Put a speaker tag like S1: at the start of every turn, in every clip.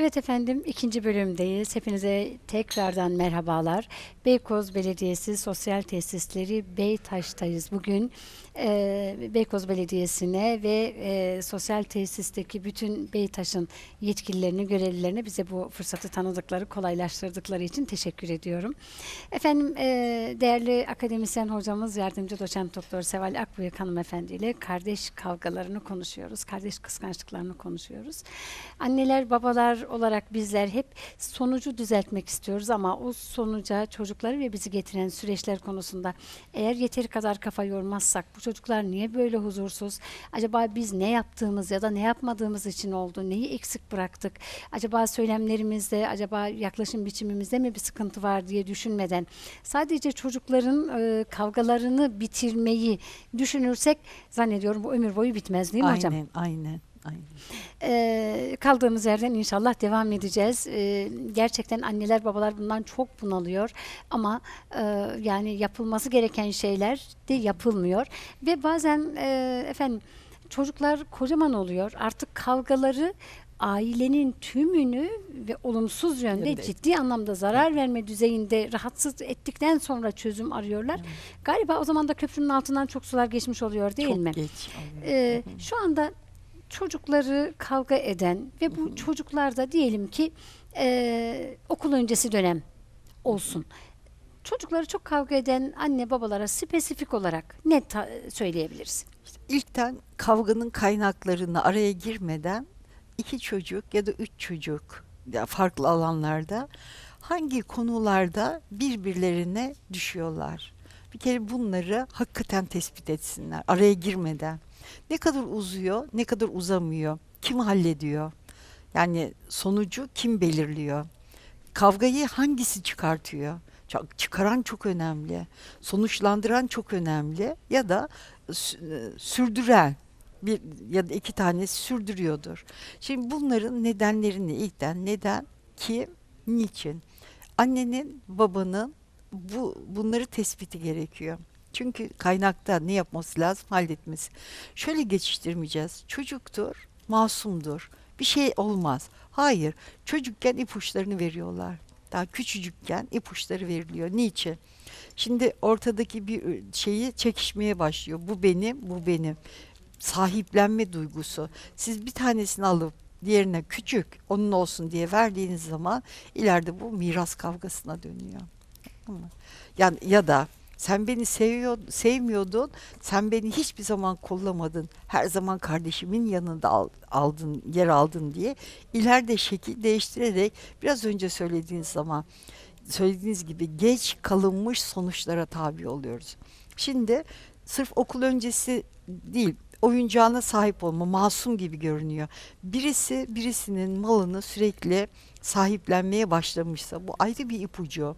S1: Evet efendim ikinci bölümdeyiz. Hepinize tekrardan merhabalar. Beykoz Belediyesi Sosyal Tesisleri Beytaş'tayız bugün. Ee, Beykoz Belediyesi'ne ve e, sosyal tesisteki bütün Beytaş'ın yetkililerini, görevlilerine bize bu fırsatı tanıdıkları, kolaylaştırdıkları için teşekkür ediyorum. Efendim e, değerli akademisyen hocamız yardımcı doçent doktor Seval Akbıyık hanımefendi ile kardeş kavgalarını konuşuyoruz. Kardeş kıskançlıklarını konuşuyoruz. Anneler, babalar olarak bizler hep sonucu düzeltmek istiyoruz ama o sonuca çocukları ve bizi getiren süreçler konusunda eğer yeteri kadar kafa yormazsak bu çocuklar niye böyle huzursuz? Acaba biz ne yaptığımız ya da ne yapmadığımız için oldu? Neyi eksik bıraktık? Acaba söylemlerimizde, acaba yaklaşım biçimimizde mi bir sıkıntı var diye düşünmeden sadece çocukların e, kavgalarını bitirmeyi düşünürsek zannediyorum bu ömür boyu bitmez değil mi hocam?
S2: Aynen, aynen, aynen.
S1: Ee, kaldığımız yerden inşallah devam edeceğiz. Ee, gerçekten anneler babalar bundan çok bunalıyor ama e, yani yapılması gereken şeyler de yapılmıyor ve bazen e, efendim çocuklar kocaman oluyor artık kavgaları ailenin tümünü ve olumsuz yönde
S2: Yönde.
S1: ciddi anlamda zarar verme düzeyinde rahatsız ettikten sonra çözüm arıyorlar. Galiba o zaman da köprünün altından çok sular geçmiş oluyor değil
S2: Çok
S1: mi?
S2: geç. oluyor.
S1: Ee, şu anda çocukları kavga eden ve bu çocuklarda diyelim ki e, okul öncesi dönem olsun. Çocukları çok kavga eden anne babalara spesifik olarak ne ta- söyleyebiliriz?
S2: İlkten kavganın kaynaklarını araya girmeden iki çocuk ya da üç çocuk ya farklı alanlarda hangi konularda birbirlerine düşüyorlar? Bir kere bunları hakikaten tespit etsinler araya girmeden. Ne kadar uzuyor, ne kadar uzamıyor, kim hallediyor? Yani sonucu kim belirliyor? Kavgayı hangisi çıkartıyor? Çıkaran çok önemli. Sonuçlandıran çok önemli. Ya da e, sürdüren bir ya da iki tanesi sürdürüyordur. Şimdi bunların nedenlerini ilkten neden, kim, niçin? Annenin, babanın bu bunları tespiti gerekiyor. Çünkü kaynakta ne yapması lazım? Halletmesi. Şöyle geçiştirmeyeceğiz. Çocuktur, masumdur. Bir şey olmaz. Hayır. Çocukken ipuçlarını veriyorlar. Daha küçücükken ipuçları veriliyor. Niçin? Şimdi ortadaki bir şeyi çekişmeye başlıyor. Bu benim, bu benim. Sahiplenme duygusu. Siz bir tanesini alıp diğerine küçük, onun olsun diye verdiğiniz zaman ileride bu miras kavgasına dönüyor. Tamam mı? Yani ya da sen beni seviyor, sevmiyordun, sen beni hiçbir zaman kollamadın, her zaman kardeşimin yanında al- aldın, yer aldın diye ileride şekil değiştirerek biraz önce söylediğiniz zaman söylediğiniz gibi geç kalınmış sonuçlara tabi oluyoruz. Şimdi sırf okul öncesi değil, oyuncağına sahip olma, masum gibi görünüyor. Birisi birisinin malını sürekli sahiplenmeye başlamışsa bu ayrı bir ipucu.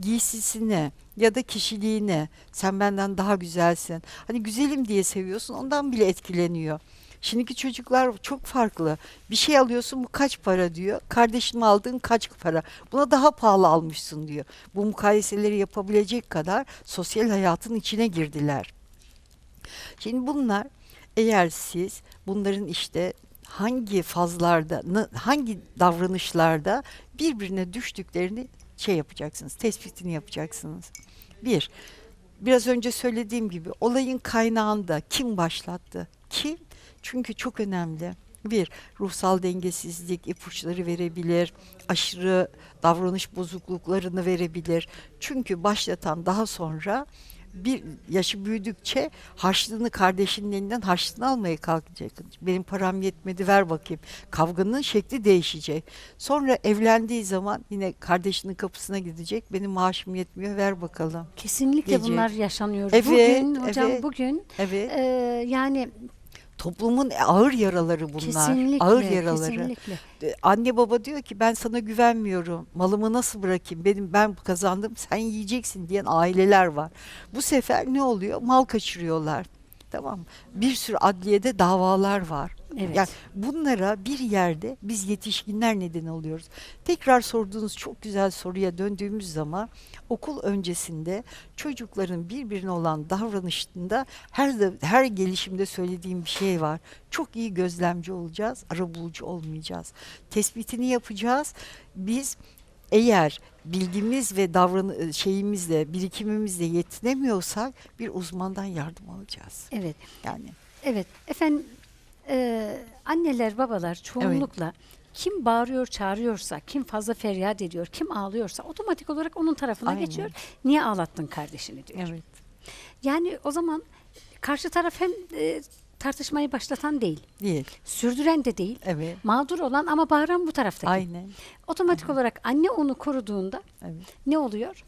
S2: Giysisine ya da kişiliğine sen benden daha güzelsin. Hani güzelim diye seviyorsun ondan bile etkileniyor. Şimdiki çocuklar çok farklı. Bir şey alıyorsun bu kaç para diyor. Kardeşim aldığın kaç para. Buna daha pahalı almışsın diyor. Bu mukayeseleri yapabilecek kadar sosyal hayatın içine girdiler. Şimdi bunlar eğer siz bunların işte hangi fazlarda, hangi davranışlarda birbirine düştüklerini şey yapacaksınız, tespitini yapacaksınız. Bir, biraz önce söylediğim gibi olayın kaynağında kim başlattı? Kim? Çünkü çok önemli. Bir, ruhsal dengesizlik ipuçları verebilir, aşırı davranış bozukluklarını verebilir. Çünkü başlatan daha sonra bir yaşı büyüdükçe harçlığını kardeşinin elinden harçlığını almaya kalkacak. Benim param yetmedi ver bakayım. Kavganın şekli değişecek. Sonra evlendiği zaman yine kardeşinin kapısına gidecek. Benim maaşım yetmiyor ver bakalım.
S1: Kesinlikle
S2: Diyecek.
S1: bunlar yaşanıyor.
S2: Evet,
S1: bugün hocam
S2: evet.
S1: bugün
S2: Evet.
S1: e, yani
S2: Toplumun ağır yaraları bunlar.
S1: kesinlikle
S2: ağır yaraları.
S1: kesinlikle
S2: Anne baba diyor ki ben sana güvenmiyorum. Malımı nasıl bırakayım? Benim ben kazandım sen yiyeceksin diyen aileler var. Bu sefer ne oluyor? Mal kaçırıyorlar. Tamam mı? Bir sürü adliyede davalar var.
S1: Evet.
S2: Yani bunlara bir yerde biz yetişkinler neden oluyoruz. Tekrar sorduğunuz çok güzel soruya döndüğümüz zaman okul öncesinde çocukların birbirine olan davranışında her de, her gelişimde söylediğim bir şey var. Çok iyi gözlemci olacağız, arabulucu olmayacağız. Tespitini yapacağız. Biz eğer bilgimiz ve davran şeyimizle, birikimimizle yetinemiyorsak bir uzmandan yardım alacağız.
S1: Evet.
S2: Yani
S1: Evet. Efendim e, anneler babalar çoğunlukla kim bağırıyor çağırıyorsa, kim fazla feryat ediyor, kim ağlıyorsa otomatik olarak onun tarafına
S2: Aynen.
S1: geçiyor. Niye ağlattın kardeşini diyor.
S2: evet.
S1: Yani o zaman karşı taraf hem e, tartışmayı başlatan değil,
S2: Değil.
S1: sürdüren de değil,
S2: Evet.
S1: mağdur olan ama bağıran bu taraftaki.
S2: Aynen.
S1: Otomatik olarak anne onu koruduğunda
S2: Evet.
S1: ne oluyor?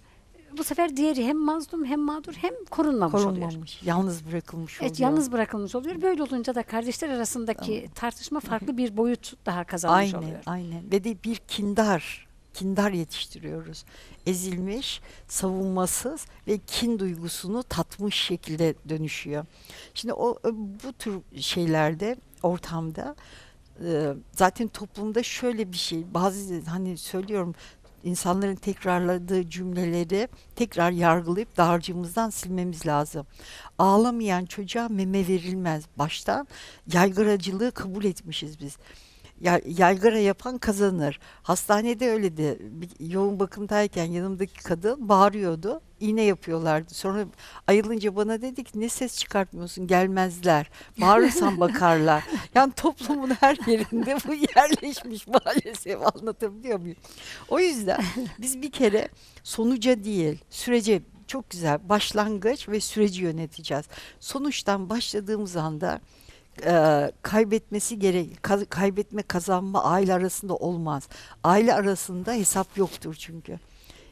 S1: Bu sefer diğeri hem mazlum hem mağdur hem korunmamış, oluyor.
S2: Korunmamış, yalnız bırakılmış
S1: Evet,
S2: oluyor.
S1: yalnız bırakılmış oluyor. Böyle olunca da kardeşler arasındaki tartışma farklı bir boyut daha kazanmış
S2: aynen,
S1: oluyor.
S2: aynen. Ve de bir kindar, kindar yetiştiriyoruz. Ezilmiş, savunmasız ve kin duygusunu tatmış şekilde dönüşüyor. Şimdi o bu tür şeylerde, ortamda e, zaten toplumda şöyle bir şey, bazı hani söylüyorum insanların tekrarladığı cümleleri tekrar yargılayıp dağarcığımızdan silmemiz lazım. Ağlamayan çocuğa meme verilmez. Baştan yaygaracılığı kabul etmişiz biz. Ya, yaygara yapan kazanır. Hastanede öyle de yoğun bakımdayken yanımdaki kadın bağırıyordu. İğne yapıyorlardı. Sonra ayılınca bana dedi ki ne ses çıkartmıyorsun gelmezler. Bağırırsan bakarlar. Yani toplumun her yerinde bu yerleşmiş maalesef anlatabiliyor muyum? O yüzden biz bir kere sonuca değil sürece çok güzel başlangıç ve süreci yöneteceğiz. Sonuçtan başladığımız anda e, kaybetmesi gerek ka- kaybetme kazanma aile arasında olmaz. Aile arasında hesap yoktur çünkü.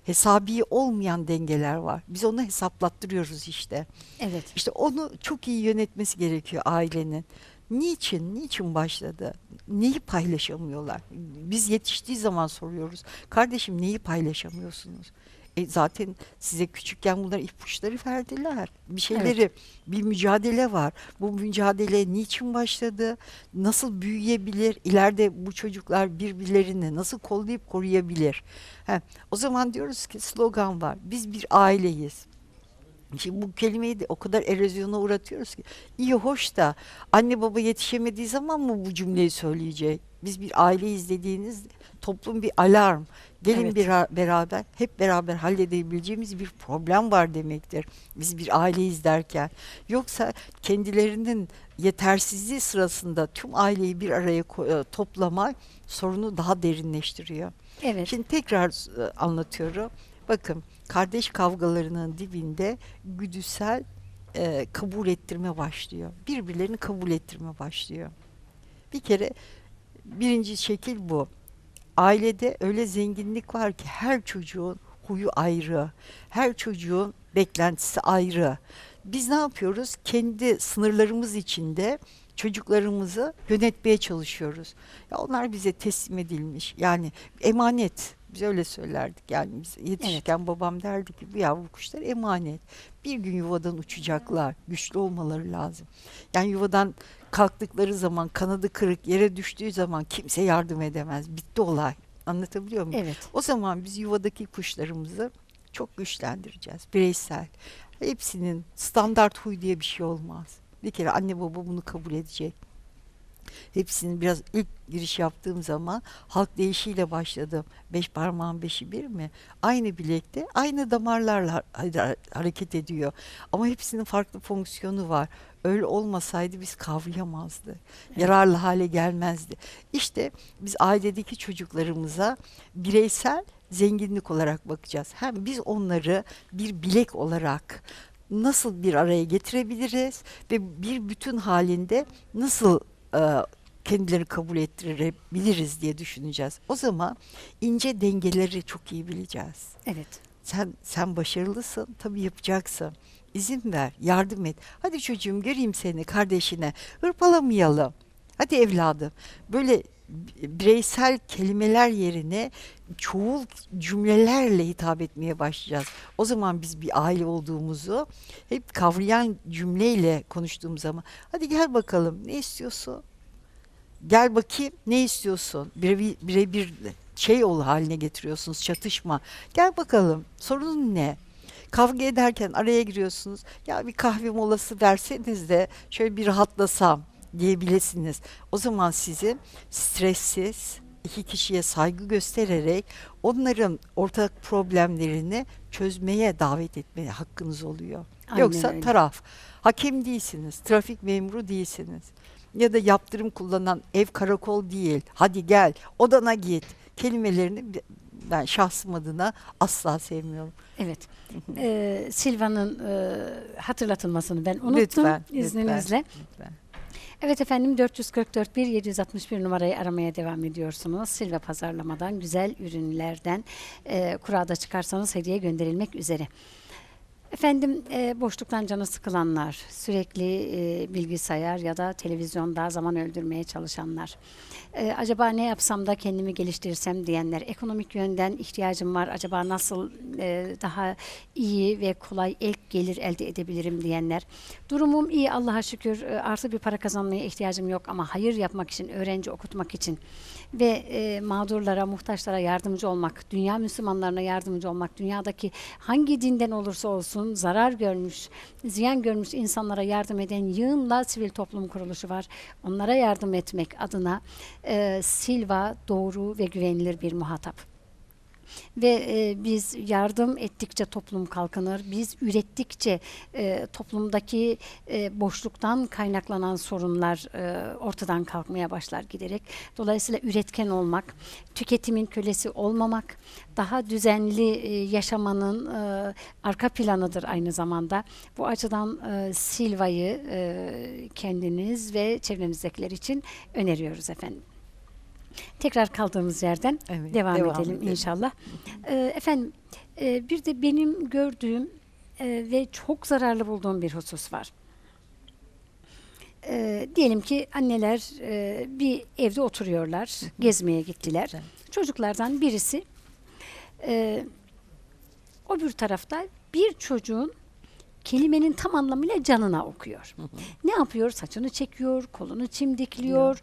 S2: Hesabi olmayan dengeler var. Biz onu hesaplattırıyoruz işte.
S1: Evet.
S2: İşte onu çok iyi yönetmesi gerekiyor ailenin. Niçin? Niçin başladı? Neyi paylaşamıyorlar? Biz yetiştiği zaman soruyoruz. Kardeşim neyi paylaşamıyorsunuz? E zaten size küçükken bunlar ipuçları verdiler. Bir şeyleri, bir mücadele var. Bu mücadele niçin başladı? Nasıl büyüyebilir? İleride bu çocuklar birbirlerini nasıl kollayıp koruyabilir? He, o zaman diyoruz ki slogan var. Biz bir aileyiz. Şimdi bu kelimeyi de o kadar erozyona uğratıyoruz ki. İyi hoş da anne baba yetişemediği zaman mı bu cümleyi söyleyecek? Biz bir aileyiz dediğiniz toplum bir alarm. Gelin
S1: Evet.
S2: bir beraber hep beraber halledebileceğimiz bir problem var demektir. Biz bir aileyiz derken. Yoksa kendilerinin yetersizliği sırasında tüm aileyi bir araya e, toplamak sorunu daha derinleştiriyor.
S1: Evet.
S2: Şimdi tekrar e, anlatıyorum. Bakın kardeş kavgalarının dibinde güdüsel e, kabul ettirme başlıyor. Birbirlerini kabul ettirme başlıyor. Bir kere birinci şekil bu. Ailede öyle zenginlik var ki her çocuğun huyu ayrı. Her çocuğun beklentisi ayrı. Biz ne yapıyoruz? Kendi sınırlarımız içinde çocuklarımızı yönetmeye çalışıyoruz. Ya onlar bize teslim edilmiş. Yani emanet. Biz öyle söylerdik. Yani biz yetişirken babam derdi ki bu yavru kuşlar emanet. Bir gün yuvadan uçacaklar. Güçlü olmaları lazım. Yani yuvadan kalktıkları zaman kanadı kırık yere düştüğü zaman kimse yardım edemez. Bitti olay. Anlatabiliyor muyum?
S1: Evet.
S2: O zaman biz yuvadaki kuşlarımızı çok güçlendireceğiz. Bireysel. Hepsinin standart huy diye bir şey olmaz. Bir kere anne baba bunu kabul edecek. Hepsinin biraz ilk giriş yaptığım zaman halk deyişiyle başladım. Beş parmağın beşi bir mi? Aynı bilekte aynı damarlarla ha- hareket ediyor. Ama hepsinin farklı fonksiyonu var. Öyle olmasaydı biz kavrayamazdı. Yararlı hale gelmezdi. İşte biz ailedeki çocuklarımıza bireysel zenginlik olarak bakacağız. Hem biz onları bir bilek olarak nasıl bir araya getirebiliriz ve bir bütün halinde nasıl e, kendileri kabul ettirebiliriz diye düşüneceğiz. O zaman ince dengeleri çok iyi bileceğiz.
S1: Evet.
S2: Sen sen başarılısın, tabii yapacaksın. İzin ver, yardım et. Hadi çocuğum göreyim seni, kardeşine. Hırpalamayalım. Hadi evladım. Böyle bireysel kelimeler yerine çoğul cümlelerle hitap etmeye başlayacağız. O zaman biz bir aile olduğumuzu hep kavrayan cümleyle konuştuğumuz zaman hadi gel bakalım ne istiyorsun? Gel bakayım ne istiyorsun? Birebir birebir şey ol haline getiriyorsunuz çatışma. Gel bakalım sorunun ne? Kavga ederken araya giriyorsunuz. Ya bir kahve molası verseniz de şöyle bir rahatlasam diyebilirsiniz. O zaman sizi stressiz iki kişiye saygı göstererek onların ortak problemlerini çözmeye davet etmeye hakkınız oluyor.
S1: Aynen
S2: Yoksa
S1: öyle.
S2: taraf hakem değilsiniz, trafik memuru değilsiniz. Ya da yaptırım kullanan ev karakol değil. Hadi gel odana git kelimelerini ben şahsım adına asla sevmiyorum.
S1: Evet. Ee, Silva'nın e, hatırlatılmasını ben unuttum
S2: Lütfen, lütfen.
S1: izninizle.
S2: Lütfen.
S1: Evet efendim 444 1 761 numarayı aramaya devam ediyorsunuz. Silva pazarlamadan güzel ürünlerden e, kurada çıkarsanız hediye gönderilmek üzere. Efendim e, boşluktan canı sıkılanlar, sürekli e, bilgisayar ya da televizyonda zaman öldürmeye çalışanlar, e, acaba ne yapsam da kendimi geliştirsem diyenler, ekonomik yönden ihtiyacım var, acaba nasıl e, daha iyi ve kolay ek gelir elde edebilirim diyenler, durumum iyi Allah'a şükür e, artı bir para kazanmaya ihtiyacım yok ama hayır yapmak için, öğrenci okutmak için ve e, mağdurlara, muhtaçlara yardımcı olmak, dünya Müslümanlarına yardımcı olmak, dünyadaki hangi dinden olursa olsun zarar görmüş, ziyan görmüş insanlara yardım eden yığınla sivil toplum kuruluşu var. Onlara yardım etmek adına e, Silva doğru ve güvenilir bir muhatap. Ve e, biz yardım ettikçe toplum kalkınır. Biz ürettikçe e, toplumdaki e, boşluktan kaynaklanan sorunlar e, ortadan kalkmaya başlar giderek. Dolayısıyla üretken olmak, tüketimin kölesi olmamak, daha düzenli e, yaşamanın e, arka planıdır aynı zamanda. Bu açıdan e, Silva'yı e, kendiniz ve çevrenizdekiler için öneriyoruz efendim. Tekrar kaldığımız yerden
S2: Evet,
S1: devam,
S2: devam
S1: edelim,
S2: edelim.
S1: inşallah. Ee, efendim e, bir de benim gördüğüm e, ve çok zararlı bulduğum bir husus var. Ee, diyelim ki anneler e, bir evde oturuyorlar, gezmeye gittiler.
S2: Güzel.
S1: Çocuklardan birisi e, o bir tarafta bir çocuğun kelimenin tam anlamıyla canına okuyor. Ne yapıyor? Saçını çekiyor, kolunu çimdikliyor,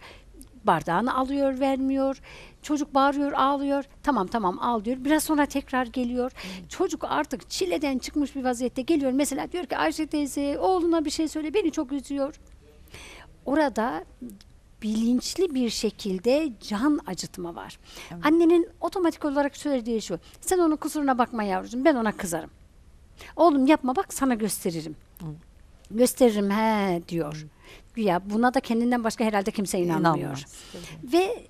S1: bardağını alıyor, vermiyor. Çocuk bağırıyor, ağlıyor. Tamam tamam al diyor. Biraz sonra tekrar geliyor. Çocuk artık çileden çıkmış bir vaziyette geliyor. Mesela diyor ki Ayşe teyze oğluna bir şey söyle beni çok üzüyor. Orada bilinçli bir şekilde can acıtma var. Annenin otomatik olarak söylediği şu. Sen onun kusuruna bakma yavrucuğum ben ona kızarım. Oğlum yapma bak sana gösteririm. Gösteririm he diyor. Güya buna da kendinden başka herhalde kimse inanmıyor.
S2: İnanmaz.
S1: Ve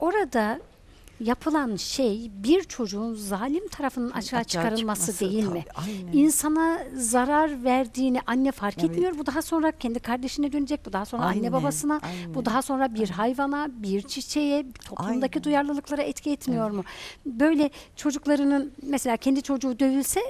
S1: orada yapılan şey bir çocuğun zalim tarafının açığa,
S2: Açığa
S1: çıkarılması
S2: çıkması,
S1: değil mi?
S2: tabii, aynen.
S1: İnsana zarar verdiğini anne fark
S2: Evet.
S1: etmiyor. Bu daha sonra kendi kardeşine dönecek. Bu daha sonra anne
S2: Aynen,
S1: babasına.
S2: aynen.
S1: Bu daha sonra bir hayvana, bir çiçeğe, toplumdaki
S2: Aynen.
S1: duyarlılıklara etki etmiyor mu? Böyle çocuklarının mesela kendi çocuğu dövülse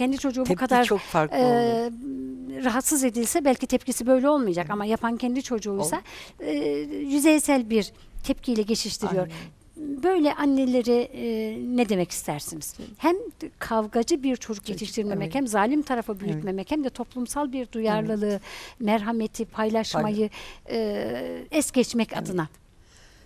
S1: kendi çocuğu bu
S2: Tepki
S1: kadar
S2: çok farklı
S1: e,
S2: olur.
S1: rahatsız edilse belki tepkisi böyle olmayacak ama yapan kendi çocuğuysa e, yüzeysel bir tepkiyle geçiştiriyor. Böyle annelere e, ne demek istersiniz? Hem kavgacı bir çocuk yetiştirmemek,
S2: evet.
S1: hem zalim tarafı büyütmemek, hem de toplumsal bir duyarlılığı, merhameti, paylaşmayı e, es geçmek adına.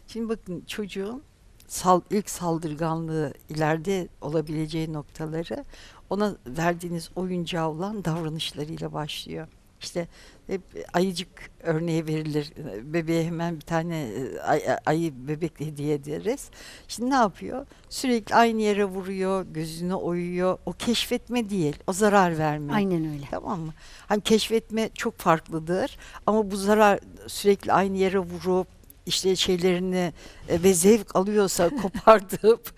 S2: Şimdi bakın çocuğun sal, ilk saldırganlığı ileride olabileceği noktaları ona verdiğiniz oyuncağı olan davranışlarıyla başlıyor. İşte hep ayıcık örneği verilir. Bebeğe hemen bir tane e, ay- ay- ayı bebek hediye ederiz. Şimdi ne yapıyor? Sürekli aynı yere vuruyor, gözünü oyuyor. O keşfetme değil, o zarar verme.
S1: Aynen öyle.
S2: Tamam mı? Hani keşfetme çok farklıdır ama bu zarar sürekli aynı yere vurup işte şeylerini e, ve zevk alıyorsa kopartıp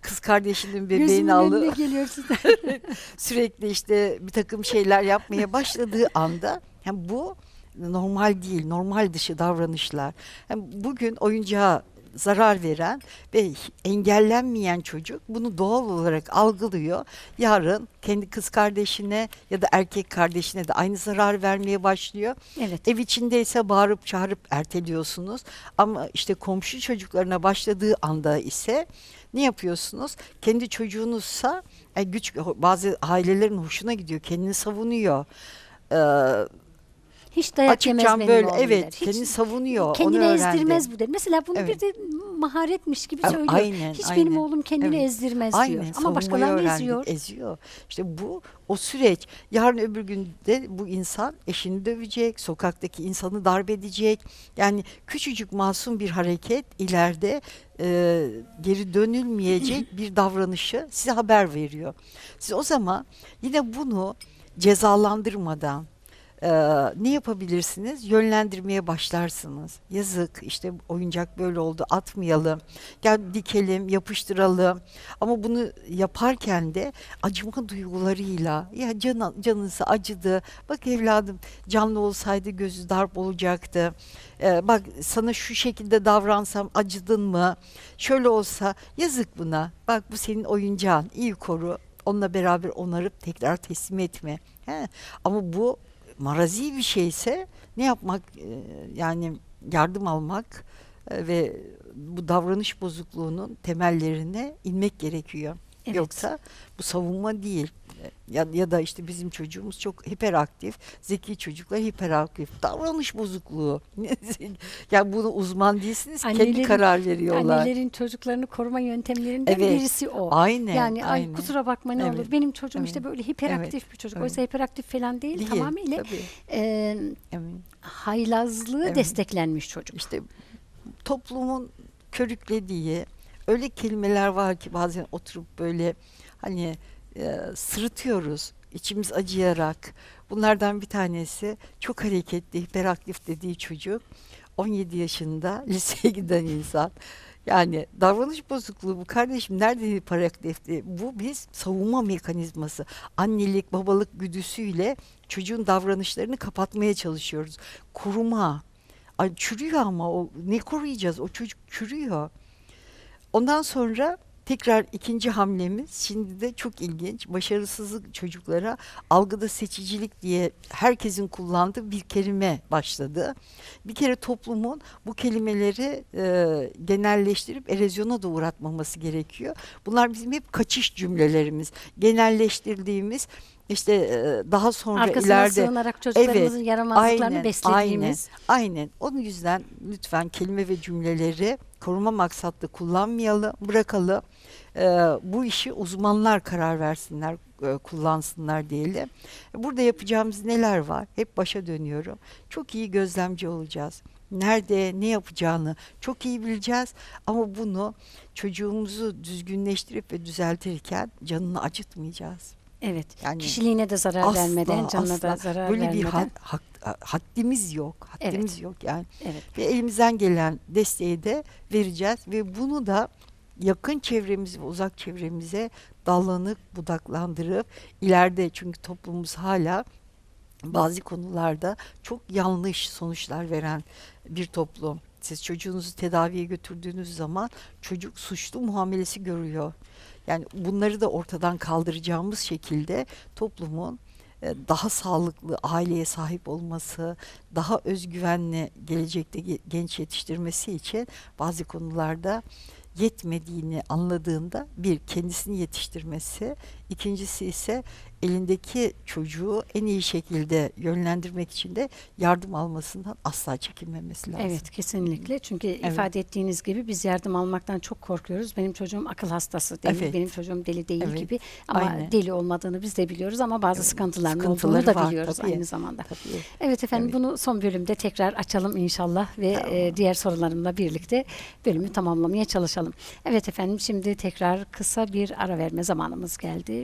S2: kız kardeşinin
S1: Gözümün
S2: bebeğini
S1: önüne
S2: alıp
S1: geliyor sizden.
S2: sürekli işte bir takım şeyler yapmaya başladığı anda yani bu normal değil, normal dışı davranışlar. Yani bugün oyuncağa zarar veren ve engellenmeyen çocuk bunu doğal olarak algılıyor. Yarın kendi kız kardeşine ya da erkek kardeşine de aynı zarar vermeye başlıyor.
S1: Evet.
S2: Ev içindeyse bağırıp çağırıp erteliyorsunuz. Ama işte komşu çocuklarına başladığı anda ise ne yapıyorsunuz? Kendi çocuğunuzsa yani güç bazı ailelerin hoşuna gidiyor. Kendini savunuyor. Ee,
S1: Hiç dayak yemez
S2: Açıkçam
S1: benim
S2: böyle
S1: oğlum
S2: evet
S1: der. Hiç
S2: kendini savunuyor.
S1: kendini
S2: onu
S1: ezdirmez bu der. Mesela bunu
S2: Evet.
S1: bir de maharetmiş gibi söylüyor.
S2: aynen,
S1: Hiç
S2: aynen.
S1: benim oğlum kendini
S2: Evet.
S1: ezdirmez diyor.
S2: Aynen,
S1: Ama
S2: savunmayı
S1: başkalarını
S2: öğrendik,
S1: eziyor.
S2: eziyor. İşte bu o süreç. Yarın öbür günde bu insan eşini dövecek, sokaktaki insanı darp edecek. Yani küçücük masum bir hareket ileride e, geri dönülmeyecek bir davranışı size haber veriyor. Siz o zaman yine bunu cezalandırmadan e, ne yapabilirsiniz? Yönlendirmeye başlarsınız. Yazık işte oyuncak böyle oldu atmayalım. Gel dikelim, yapıştıralım. Ama bunu yaparken de acıma duygularıyla ya can, canınızı acıdı. Bak evladım canlı olsaydı gözü darp olacaktı. Ee, bak sana şu şekilde davransam acıdın mı? Şöyle olsa yazık buna. Bak bu senin oyuncağın. iyi koru. Onunla beraber onarıp tekrar teslim etme. He. Ama bu marazi bir şeyse ne yapmak e, yani yardım almak e, ve bu davranış bozukluğunun temellerine inmek gerekiyor.
S1: Evet.
S2: Yoksa bu savunma değil. Ya, ya da işte bizim çocuğumuz çok hiperaktif, zeki çocuklar hiperaktif. Davranış bozukluğu. yani bunu uzman değilsiniz, kendi
S1: Annelerin-
S2: karar veriyorlar.
S1: Annelerin çocuklarını koruma yöntemlerinden
S2: Evet.
S1: birisi o.
S2: Aynen,
S1: Yani ay
S2: aynen.
S1: kusura bakma ne
S2: Evet,
S1: olur. Benim çocuğum
S2: evet,
S1: işte böyle hiperaktif bir çocuk.
S2: evet.
S1: Oysa hiperaktif falan değil.
S2: Değil,
S1: Tamamıyla
S2: tabii.
S1: e,
S2: Evet.
S1: haylazlığı
S2: Evet.
S1: desteklenmiş çocuk.
S2: İşte toplumun körüklediği öyle kelimeler var ki bazen oturup böyle hani e, sırıtıyoruz içimiz acıyarak. Bunlardan bir tanesi çok hareketli, hiperaktif dediği çocuk 17 yaşında liseye giden insan. Yani davranış bozukluğu bu kardeşim nerede hiperaktifti? Bu biz savunma mekanizması. Annelik, babalık güdüsüyle çocuğun davranışlarını kapatmaya çalışıyoruz. Koruma. Ay çürüyor ama o ne koruyacağız? O çocuk çürüyor. Ondan sonra tekrar ikinci hamlemiz şimdi de çok ilginç. Başarısızlık çocuklara algıda seçicilik diye herkesin kullandığı bir kelime başladı. Bir kere toplumun bu kelimeleri e, genelleştirip erozyona da uğratmaması gerekiyor. Bunlar bizim hep kaçış cümlelerimiz. Genelleştirdiğimiz işte e, daha sonra
S1: Arkasına
S2: ileride
S1: sığınarak çocuklarımızın
S2: Evet,
S1: yaramazlıklarını
S2: aynen,
S1: beslediğimiz.
S2: Aynen. Onun yüzden lütfen kelime ve cümleleri koruma maksatlı kullanmayalım, bırakalım. Ee, bu işi uzmanlar karar versinler, e, kullansınlar diyelim. Burada yapacağımız neler var? Hep başa dönüyorum. Çok iyi gözlemci olacağız. Nerede, ne yapacağını çok iyi bileceğiz. Ama bunu çocuğumuzu düzgünleştirip ve düzeltirken canını acıtmayacağız.
S1: Evet.
S2: Yani
S1: Kişiliğine de zarar
S2: Asla,
S1: vermeden, canına da
S2: asla.
S1: zarar
S2: Böyle
S1: vermeden.
S2: bir had- hak- haddimiz yok. Haddimiz
S1: Evet.
S2: yok yani.
S1: Evet.
S2: Ve elimizden gelen desteği de vereceğiz ve bunu da yakın çevremiz ve uzak çevremize dallanıp budaklandırıp ileride çünkü toplumumuz hala bazı konularda çok yanlış sonuçlar veren bir toplum. Siz çocuğunuzu tedaviye götürdüğünüz zaman çocuk suçlu muamelesi görüyor. Yani bunları da ortadan kaldıracağımız şekilde toplumun e, daha sağlıklı aileye sahip olması, daha özgüvenli gelecekte ge- genç yetiştirmesi için bazı konularda yetmediğini anladığında bir kendisini yetiştirmesi, ikincisi ise elindeki çocuğu en iyi şekilde yönlendirmek için de yardım almasından asla çekinmemesi lazım.
S1: Evet kesinlikle çünkü
S2: Evet.
S1: ifade ettiğiniz gibi biz yardım almaktan çok korkuyoruz. Benim çocuğum akıl hastası değil,
S2: Evet.
S1: benim çocuğum deli değil
S2: Evet,
S1: gibi ama
S2: aynen.
S1: deli olmadığını biz de biliyoruz ama bazı
S2: Evet,
S1: sıkıntıların
S2: sıkıntıları
S1: olduğunu da
S2: var,
S1: biliyoruz
S2: tabii.
S1: aynı zamanda.
S2: Tabii.
S1: Evet efendim
S2: Evet.
S1: bunu son bölümde tekrar açalım inşallah ve
S2: Tamam.
S1: e, diğer sorularımla birlikte bölümü tamamlamaya çalışalım. Evet efendim şimdi tekrar kısa bir ara verme zamanımız geldi.